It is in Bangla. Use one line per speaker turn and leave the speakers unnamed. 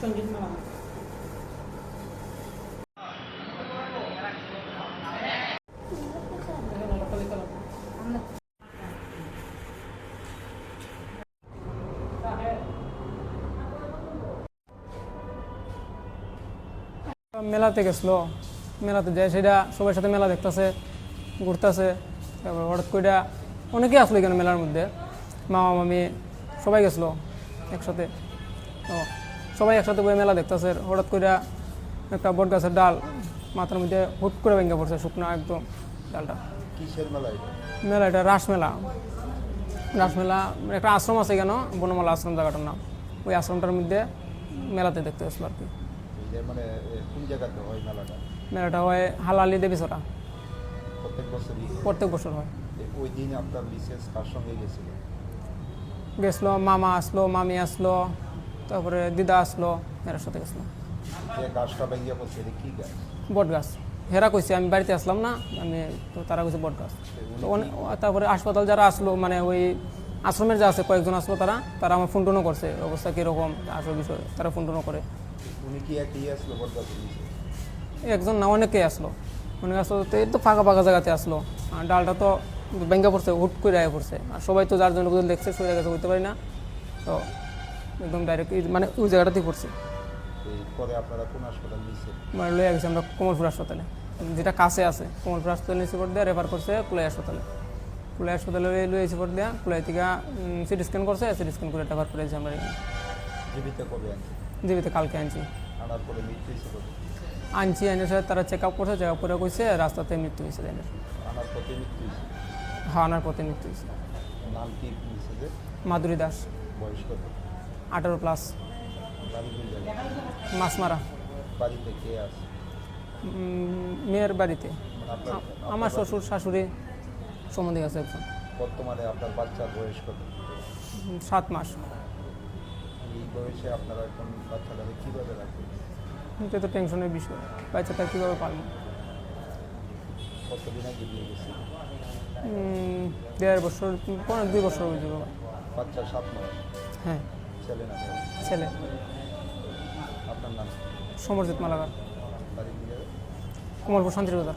সংগীত মেলা
মেলাতে গেছিল। মেলাতে যায় সেটা সবার সাথে মেলা দেখতেছে, ঘুরতেছে। তারপর হঠাৎ করে অনেকেই আসলো এখানে মেলার মধ্যে। মামা, মামি সবাই গেছিল একসাথে। সবাই একসাথে বই মেলা দেখতেছে। হঠাৎ করে একটা বট গাছের ডাল মাথার মধ্যে হুট করে ভেঙে পড়ছে শুকনো একদম ডালটা।
মেলা এটা?
মেলা এটা রাসমেলা। রাসমেলা একটা আশ্রম আছে কেন বনমালা আশ্রম জায়গাটার নাম। ওই আশ্রমটার মধ্যে মেলাতে দেখতে আসলো আর কি।
মানে মেলাটা?
হয় হালালি দেবীছড়া।
প্রত্যেক
প্রত্যেক বছর হয়।
ওই দিন আপনার বিশেষ কার সঙ্গে গেছিল
গেছিল মামা আসলো মামি আসলো তারপরে দিদা আসলো এর সাথে গেছিল
যে গাছটা ভেঙে বলছে এটা কি গাছ?
বট গাছ। হেরা কইছে আমি বাড়িতে আসলাম না আমি তো তারা কইছে বট গাছ। তারপরে হাসপাতাল যারা আসলো মানে ওই আশ্রমের যা আছে কয়েকজন আসলো তারা তারা আমার ফোন টোনও করছে অবস্থা কীরকম? আসল বিষয় তারা ফোন টোনও করে। একজন না অনেকেই আসলো। অনেকে আসলো তো এই তো ফাঁকা ফাঁকা জায়গাতে আসলো। আর ডালটা তো ভেঙে পড়ছে হুট করে আয় পড়ছে। আর সবাই তো যার জন্য দেখছে সে জায়গাতে হইতে পারি না। তো একদম ডাইরেক্ট মানে ওই জায়গাটাতেই পড়ছে।
পরে আপনারা কোন হাসপাতাল নিচ্ছে
মানে লয়ে গেছি আমরা কমলপুর হাসপাতালে। যেটা কাছে আছে কমলপুর হাসপাতালে নিচে পর দিয়ে রেফার করছে কুলাই হাসপাতালে। কুলাই হাসপাতালে লয়ে এসে পর দেয়া কুলাই থেকে সিটি স্ক্যান করছে সিটি স্ক্যান করে রেফার করেছি আমরা।
জীবিত কবে আনছে?
জীবিত কালকে আনছি।
আনার পরে মৃত্যু হয়েছে
আনছি আইনের সাথে তারা চেক আপ করছে চেক আপ করে কইছে রাস্তাতে মৃত্যু হয়েছে তাইনের
আনার পথে মৃত্যু হয়েছে?
হ্যাঁ আনার পথে মৃত্যু হয়েছে।
নাম কি
মাধুরী দাস।
বয়স কত?
আঠারো প্লাস
মাছ
মারা মেয়ের বাড়িতে। আমার শ্বশুর শাশুড়ি সম্বন্ধে আছে একজন।
বর্তমানে আপনার বাচ্চার বয়স কত?
সাত মাস।
এই বয়সে আপনারা এখন বাচ্চাটাকে কীভাবে রাখবেন
এটা তো টেনশনের বিষয়। বাচ্চাটা কীভাবে পালবো?
কতদিন আগে বিয়ে গেছে
দেড় বছর পনেরো দুই বছর হয়ে যাবে
বাচ্চা সাত মাস।
হ্যাঁ।
ছেলে না?
ছেলে।
আপনার নাম?
সমরজিৎ
দিয়ে
কমলপুর শান্তির বাজার